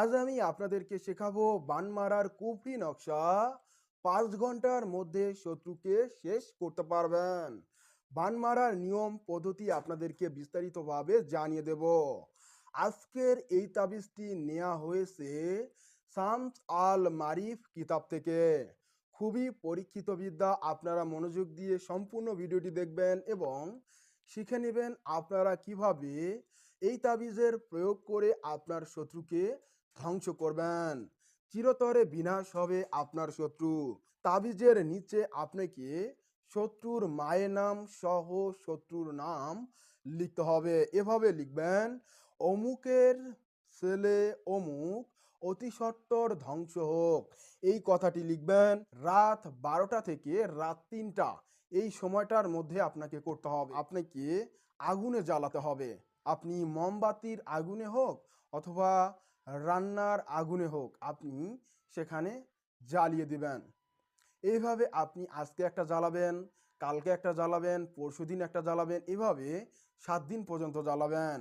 আজ আমি আপনাদেরকে শেখাবো বান মারার কুফরি নকশা। পাঁচ ঘণ্টার মধ্যে শত্রুকে শেষ করতে পারবেন। বান মারার নিয়ম পদ্ধতি আপনাদেরকে বিস্তারিতভাবে জানিয়ে দেব। আজকের এই তাবিজটি নেওয়া হয়েছে শামস আল মারিফ কিতাব থেকে। খুবই পরীক্ষিত বিদ্যা, আপনারা মনোযোগ দিয়ে সম্পূর্ণ ভিডিওটি দেখবেন এবং শিখে নেবেন আপনারা কীভাবে এই তাবিজের প্রয়োগ করে আপনার শত্রুকে ধ্বংস করবেন। চিরতরে বিনাশ হবে আপনার শত্রু। তাবিজের নিচে আপনাকে শত্রুর মায়ের নাম সহ শত্রুর নাম লিখতে হবে। এভাবে লিখবেন, অমুকের ছেলে অমুক অতি সত্বর ধ্বংস হোক। এই কথাটি লিখবেন, রাত বারোটা থেকে রাত তিনটা। এই সময়টার মধ্যে আপনাকে করতে হবে। আপনাকে আগুনে জ্বালাতে হবে। আপনি মোমবাতির আগুনে হোক অথবা রান্নার আগুনে হোক আপনি সেখানে জ্বালিয়ে দিবেন। এইভাবে আপনি আজকে একটা জ্বালাবেন, কালকে একটা জ্বালাবেন, পরশুদিন একটা জ্বালাবেন, এভাবে সাত দিন পর্যন্ত জ্বালাবেন।